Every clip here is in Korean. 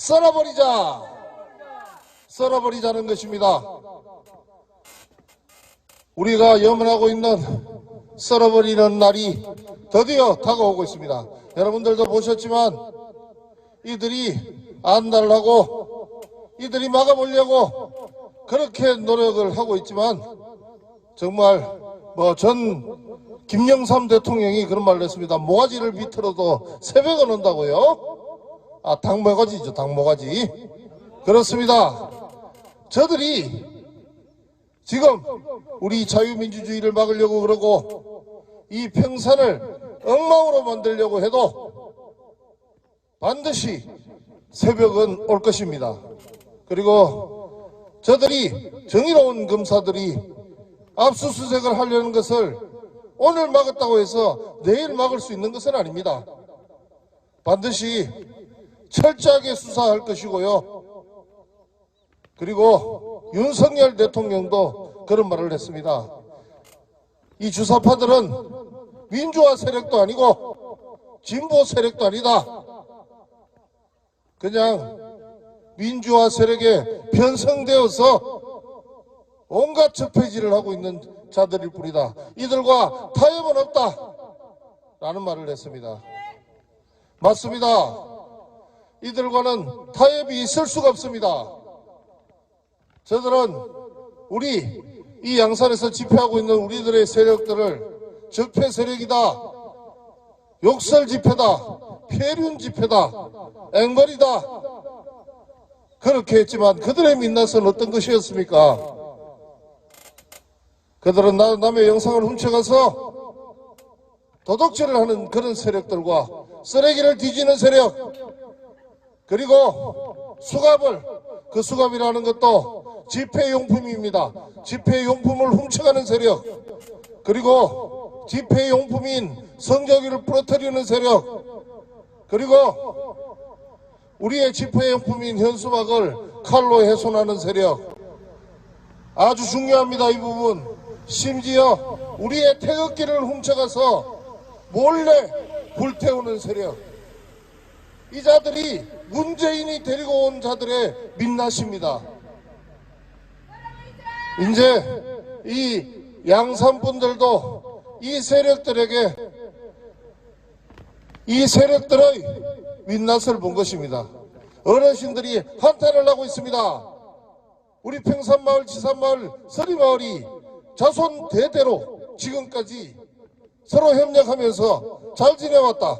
썰어버리자. 썰어버리자는 것입니다. 우리가 염원하고 있는 썰어버리는 날이 드디어 다가오고 있습니다. 여러분들도 보셨지만 이들이 안달하고 이들이 막아보려고 그렇게 노력을 하고 있지만 정말 뭐 전 김영삼 대통령이 그런 말을 했습니다. 모가지를 비틀어도 새벽은 온다고요? 아, 닭모가지죠, 닭모가지. 그렇습니다. 저들이 지금 우리 자유민주주의를 막으려고 그러고 이 평산을 엉망으로 만들려고 해도 반드시 새벽은 올 것입니다. 그리고 저들이 정의로운 검사들이 압수수색을 하려는 것을 오늘 막았다고 해서 내일 막을 수 있는 것은 아닙니다. 반드시 철저하게 수사할 것이고요. 그리고 윤석열 대통령도 그런 말을 했습니다. 이 주사파들은 민주화 세력도 아니고 진보 세력도 아니다. 그냥 민주화 세력에 편성되어서 온갖 적폐질을 하고 있는 자들일 뿐이다. 이들과 타협은 없다. 라는 말을 했습니다. 맞습니다. 이들과는 타협이 있을 수가 없습니다. 저들은 우리 이 양산에서 집회하고 있는 우리들의 세력들을 적폐 세력이다. 욕설 집회다. 폐륜 집회다. 앵벌이다. 그렇게 했지만 그들의 민낯은 어떤 것이었습니까? 그들은 나- 남의 영상을 훔쳐가서 도둑질을 하는 그런 세력들과 쓰레기를 뒤지는 세력 그리고 수갑을 그 수갑이라는 것도 집회용품입니다. 집회용품을 훔쳐가는 세력. 그리고 집회용품인 성적기를 부러뜨리는 세력. 그리고 우리의 집회용품인 현수막을 칼로 훼손하는 세력. 아주 중요합니다 이 부분. 심지어 우리의 태극기를 훔쳐가서 몰래 불태우는 세력 이 자들이 문재인이 데리고 온 자들의 민낯입니다. 이제 이 양산분들도 이 세력들에게 이 세력들의 민낯을 본 것입니다. 어르신들이 한탄을 하고 있습니다. 우리 평산마을, 지산마을, 서리마을이 자손 대대로 지금까지 서로 협력하면서 잘 지내왔다.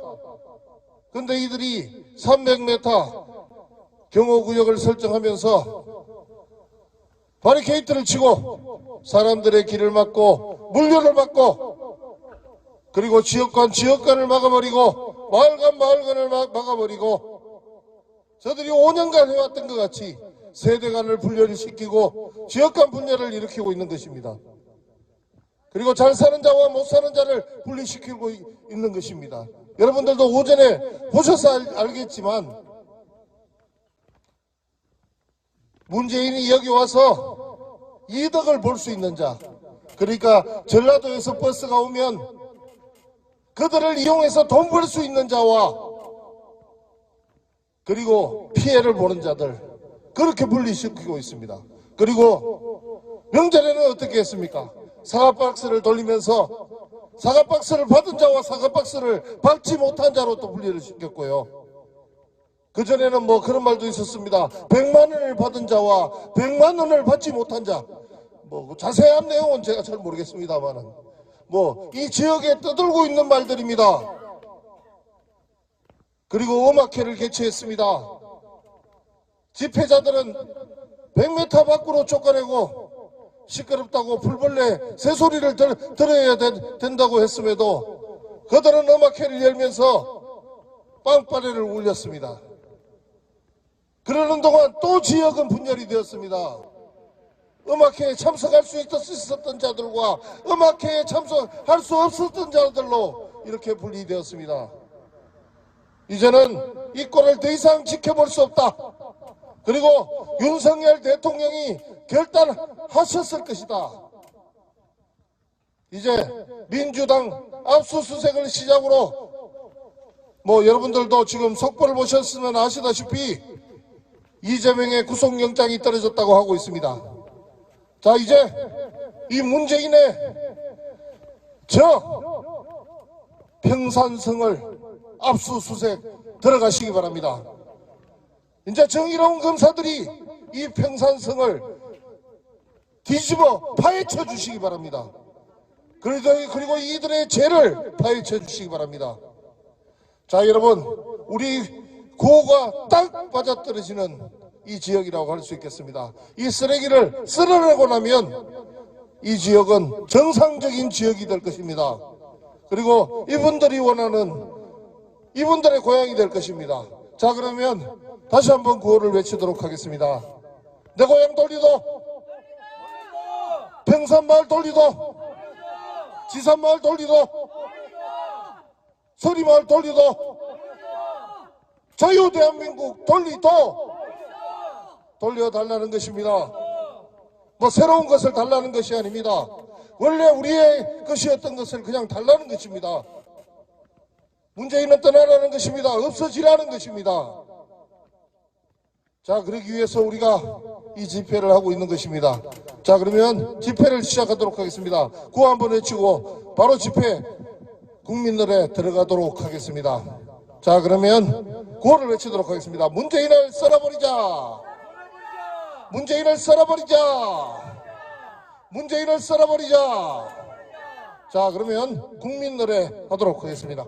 근데 이들이 300m 경호구역을 설정하면서 바리케이트를 치고 사람들의 길을 막고 물류를 막고 그리고 지역간 지역간을 막아버리고 마을간 마을간을 막- 막아버리고 저들이 5년간 해왔던 것 같이 세대 간을 분열을 시키고 지역 간 분열을 일으키고 있는 것입니다. 그리고 잘 사는 자와 못 사는 자를 분리시키고 이- 있는 것입니다. 여러분들도 오전에 보셔서 알, 알겠지만 문재인이 여기 와서 이득을 볼 수 있는 자 그러니까 전라도에서 버스가 오면 그들을 이용해서 돈 벌 수 있는 자와 그리고 피해를 보는 자들 그렇게 분리시키고 있습니다. 그리고 명절에는 어떻게 했습니까? 사과 박스를 돌리면서 사과 박스를 받은 자와 사과 박스를 받지 못한 자로 또 분리를 시켰고요. 그 전에는 뭐 그런 말도 있었습니다. 100만 원을 받은 자와 100만 원을 받지 못한 자. 뭐 자세한 내용은 제가 잘 모르겠습니다만은 뭐 이 지역에 떠들고 있는 말들입니다. 그리고 음악회를 개최했습니다. 집회자들은 100m 밖으로 쫓아내고 시끄럽다고 불벌레 새소리를 들, 들어야 된- 된다고 했음에도 그들은 음악회를 열면서 빵빠레를 울렸습니다. 그러는 동안 또 지역은 분열이 되었습니다. 음악회에 참석할 수 있- 있었던 자들과 음악회에 참석할 수 없었던 자들로 이렇게 분리되었습니다. 이제는 이 꼴을 더 이상 지켜볼 수 없다. 그리고 윤석열 대통령이 결단하셨을 것이다. 이제 민주당 압수수색을 시작으로 뭐 여러분들도 지금 속보를 보셨으면 아시다시피 이재명의 구속영장이 떨어졌다고 하고 있습니다. 자, 이제 이 문재인의 저 평산성을 압수수색 들어가시기 바랍니다. 이제 정의로운 검사들이 이 평산성을 뒤집어 파헤쳐 주시기 바랍니다. 그리고, 그리고 이들의 죄를 파헤쳐 주시기 바랍니다. 자, 여러분, 우리 구호가 딱 맞아떨어지는 이 지역이라고 할 수 있겠습니다. 이 쓰레기를 쓸어내고 나면 이 지역은 정상적인 지역이 될 것입니다. 그리고 이분들이 원하는 이분들의 고향이 될 것입니다. 자, 그러면 다시 한번 구호를 외치도록 하겠습니다. 내 고향 돌리도, 평산마을 돌리도, 지산 마을 돌리도, 서리 마을 돌리도, 자유 대한민국 돌리도 돌려달라는 것입니다. 뭐 새로운 것을 달라는 것이 아닙니다. 원래 우리의 것이었던 것을 그냥 달라는 것입니다. 문재인은 떠나라는 것입니다. 없어지라는 것입니다. 자, 그러기 위해서 우리가 이 집회를 하고 있는 것입니다. 자, 그러면 집회를 시작하도록 하겠습니다. 구호 한번 외치고 바로 집회 국민들에 들어가도록 하겠습니다. 자, 그러면 구호를 외치도록 하겠습니다. 문재인을 썰어버리자! 문재인을 썰어버리자! 문재인을 썰어버리자! 자, 그러면 국민 노래 하도록 하겠습니다.